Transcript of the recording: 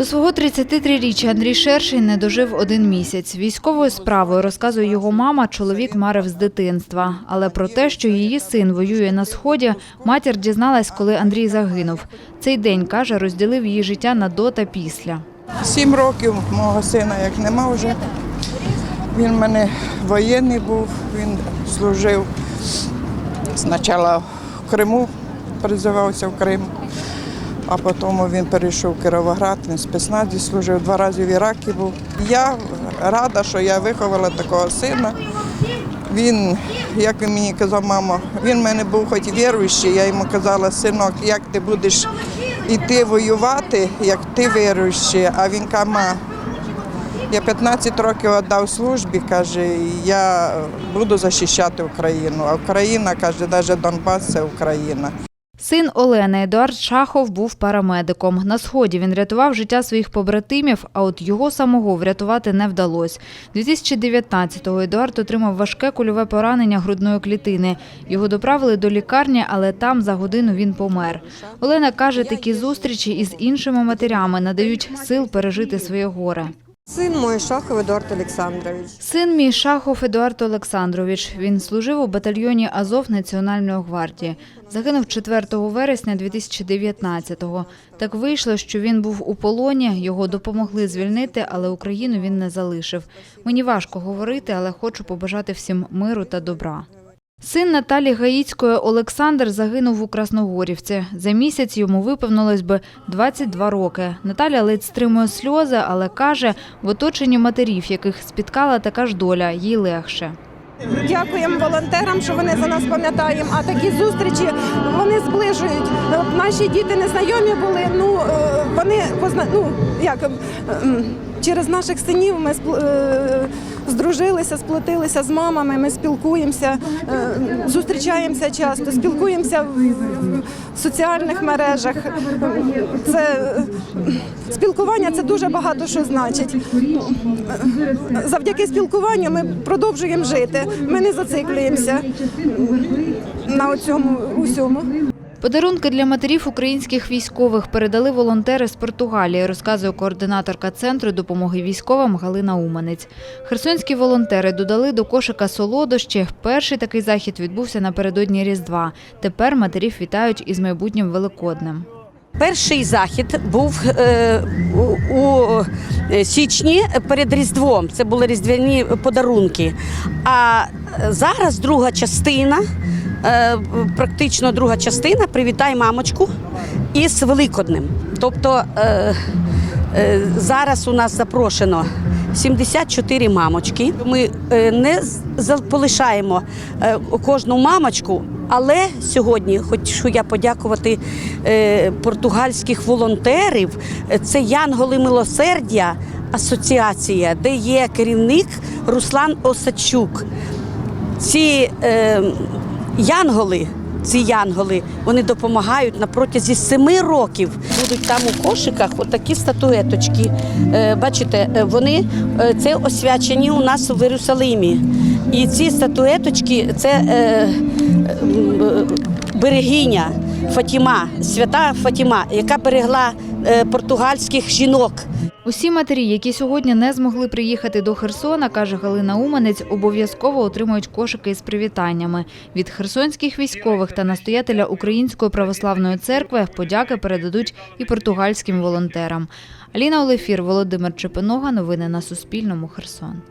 До свого 33-річчя Андрій Шершень не дожив один місяць. Військовою справою, розказує його мама, чоловік марив з дитинства. Але про те, що її син воює на Сході, матір дізналась, коли Андрій загинув. Цей день, каже, розділив її життя на до та після. Сім років мого сина як нема вже. Він в мене воєнний був, він служив спочатку в Криму, призивався в Крим, а потім він перейшов в Кіровоград, він в спецназі служив, два рази в Іракі був. Я рада, що я виховала такого сина. Він, як він мені казав, мама, він в мене був хоч віруючий, я йому казала, синок, як ти будеш іти воювати, як ти віруючий, а він каже, «Ма, я 15 років віддав службі, каже, я буду захищати Україну. А Україна, каже, навіть Донбас це Україна. Син Олени Едуард Шахов був парамедиком. На сході він рятував життя своїх побратимів, а от його самого врятувати не вдалося. 2019-го Едуард отримав важке кульове поранення грудної клітини. Його доправили до лікарні, але там за годину він помер. Олена каже, такі зустрічі із іншими матерями надають сил пережити своє горе. Сын мой Шахов Эдуард Александрович. Син мій Шахов Едуард Олександрович. Він служив у батальйоні Азов Національної гвардії. Загинув 4 вересня 2019-го. Так вийшло, що він був у полоні, його допомогли звільнити, але Україну він не залишив. Мені важко говорити, але хочу побажати всім миру та добра. Син Наталі Гаїцької Олександр загинув у Красногорівці. За місяць йому виповнилось би 22 роки. Наталя ледь стримує сльози, але каже, в оточенні матерів, яких спіткала така ж доля, їй легше. Дякуємо волонтерам, що вони за нас пам'ятають. А такі зустрічі вони зближують. Наші діти незнайомі були. Ну е, вони ну, як е, м, через наших синів ми е, здружилися, сплотилися з мамами. Ми спілкуємося, е, зустрічаємося часто, спілкуємося в соціальних мережах. Це спілкування це дуже багато що значить. Завдяки спілкуванню ми продовжуємо жити. Ми не зациклюємося на цьому усьому. Подарунки для матерів українських військових передали волонтери з Португалії, розказує координаторка центру допомоги військовим Галина Уманець. Херсонські волонтери додали до кошика солодощі. Перший такий захід відбувся напередодні Різдва. Тепер матерів вітають із майбутнім Великоднем. Перший захід був е, у, у січні перед Різдвом. Це були різдвяні подарунки. А зараз друга частина, е, практично друга частина привітай мамочку із Великоднем. Тобто е, е, зараз у нас запрошено 74 мамочки. Ми е, не полишаємо е, кожну мамочку, але сьогодні хочу я подякувати е, португальських волонтерів. Е, Це Янголи Милосердя асоціація, де є керівник Руслан Осадчук. Ці е, янголи, ці янголи, вони допомагають на протязі семи років. Будуть там у кошиках отакі статуеточки. Е, бачите, е, вони е, це освячені у нас в Єрусалимі. І ці статуеточки це берегиня Фатіма, свята Фатіма, яка берегла португальських жінок. Усі матері, які сьогодні не змогли приїхати до Херсона, каже Галина Уманець, обов'язково отримують кошики із привітаннями. Від херсонських військових та настоятеля Української православної церкви подяки передадуть і португальським волонтерам. Аліна Олефір, Володимир Чепинога. Новини на Суспільному. Херсон.